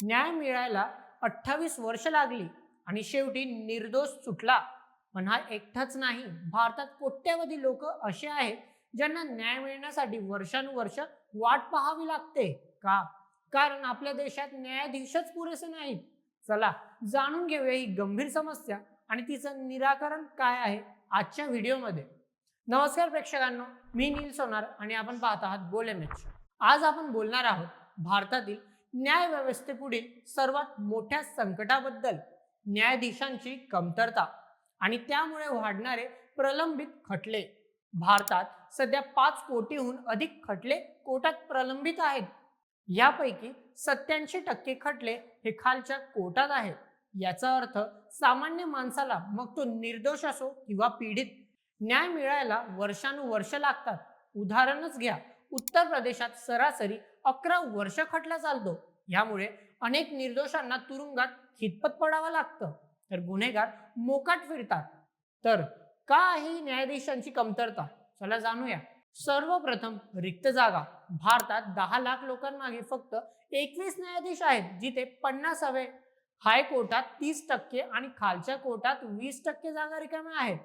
न्याय मिळायला अठ्ठावीस वर्ष लागली आणि शेवटी निर्दोष सुटला. पण हा एकटाच नाही भारतात कोट्यवधी लोक असे आहेत ज्यांना न्याय मिळण्यासाठी वर्षानुवर्ष वाट पाहावी लागते. का? कारण आपल्या देशात न्यायाधीशच पुरेसे नाहीत. चला जाणून घेऊया ही गंभीर समस्या आणि तिचं निराकरण काय आहे आजच्या व्हिडिओमध्ये. नमस्कार प्रेक्षकांनो मी नील सोनार आणि आपण पाहत आहात बोलेमेच आज आपण बोलणार आहोत भारतातील न्यायव्यवस्थेपुढील सर्वात मोठ्या संकटाबद्दल न्यायाधीशांची कमतरता आणि त्यामुळे वाढणारे प्रलंबित खटले. भारतात सध्या पाच कोटीहून अधिक खटले कोर्टात प्रलंबित आहेत. यापैकी सत्याऐंशी टक्के खटले हे खालच्या कोर्टात आहेत. याचा अर्थ सामान्य माणसाला मग तो निर्दोष असो किंवा पीडित. न्याय मिळायला वर्षानुवर्ष लागतात. उदाहरणच घ्या. उत्तर प्रदेशात सरासरी अकरा वर्ष खटला चालतो. यामुळे अनेक निर्दोषांना तुरुंगात खितपत पडावं लागतं. तर गुन्हेगार मोकाट फिरतात. तर का आहे ही न्यायाधीशांची कमतरता? चला जाणूया. सर्वप्रथम रिक्त जागा. भारतात दहा लाख लोकांमागे फक्त एकवीस न्यायाधीश आहेत जिथे पन्नास हवे हायकोर्टात तीस टक्के आणि खालच्या कोर्टात वीस टक्के जागा रिकाम्या आहेत.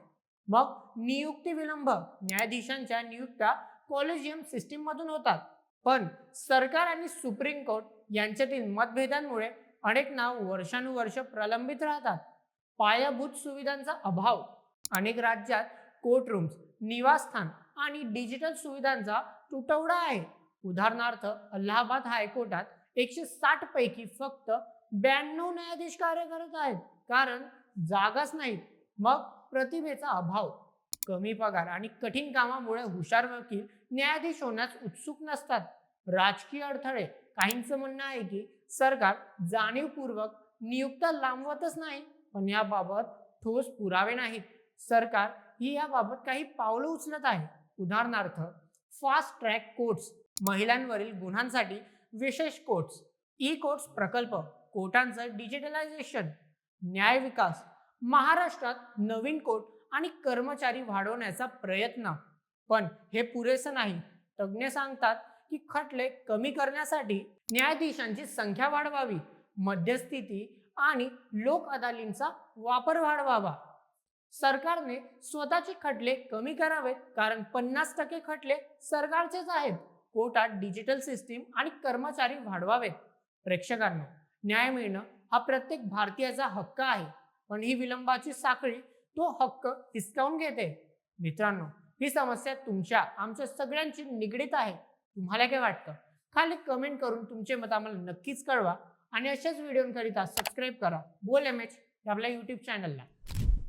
मग नियुक्ती विलंब. न्यायाधीशांच्या नियुक्त्या कॉलेजियम सिस्टीममधून होतात. पण सरकार आणि सुप्रीम कोर्ट यांच्यातील मतभेदांमुळे अनेक नाव वर्षानुवर्ष प्रलंबित राहतात. पायाभूत सुविधांचा अभाव अनेक राज्यात कोर्ट रूम्स निवासस्थान आणि डिजिटल सुविधांचा तुटवडा आहे. उदाहरणार्थ अलाहाबाद हायकोर्टात एकशे साठ पैकी फक्त ब्याण्णव न्यायाधीश कार्य करत आहेत. कारण जागाच नाहीत. मग प्रतिभेचा अभाव. कमी पगार आणि कठीण कामामुळे हुशार वकील न्यायाधीश होण्यास उत्सुक नसतात. राजकीय अडथळे काहींचं म्हणणं आहे की सरकार जाणीवपूर्वक नियुक्त्या लांबवतच नाही पण याबाबत ठोस पुरावे नाहीत. सरकार ही याबाबत काही पावलं उचलत आहे. उदाहरणार्थ फास्ट ट्रॅक कोर्ट्स महिलांवरील गुन्ह्यांसाठी विशेष कोर्ट्स ई कोर्ट्स प्रकल्प कोर्टांचं डिजिटलायझेशन न्याय विकास महाराष्ट्रात नवीन कोर्ट आणि कर्मचारी वाढवण्याचा प्रयत्न. पण हे पुरेसं नाही. तज्ज्ञ सांगतात की खटले कमी करण्यासाठी न्यायाधीशांची संख्या वाढवावी मध्यस्थिती आणि लोक अदालींचा वापर वाढवावा. सरकारने स्वतःचे खटले कमी करावेत कारण पन्नास टक्के खटले सरकारचेच आहेत. कोर्टात डिजिटल सिस्टीम आणि कर्मचारी वाढवावेत. प्रेक्षकांना न्याय मिळणं हा प्रत्येक भारतीयाचा हक्क आहे. पण ही विलंबाची साखळी तो हक्क हिसकावून घेते. मित्रांनो ही समस्या तुमच्या आमच्या सगळ्यांची निगडीत आहे. तुम्हाला काय वाटतं? खाली कमेंट करून तुमचे मत आम्हाला नक्कीच कळवा. आणि अशाच व्हिडिओंकरिता सबस्क्राईब करा. बोल एम एच आपल्या यूट्यूब चॅनलला